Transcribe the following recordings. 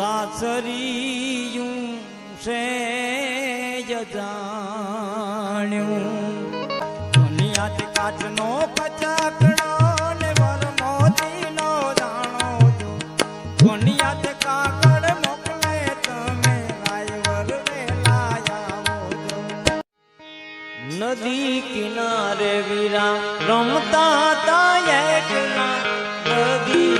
સાસરિયું છે જાણ્યું. દુનિયાથી કાચનો કચાકડા નદી કિનારે વીરા રમતા તા એકલા નદી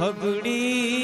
હગડી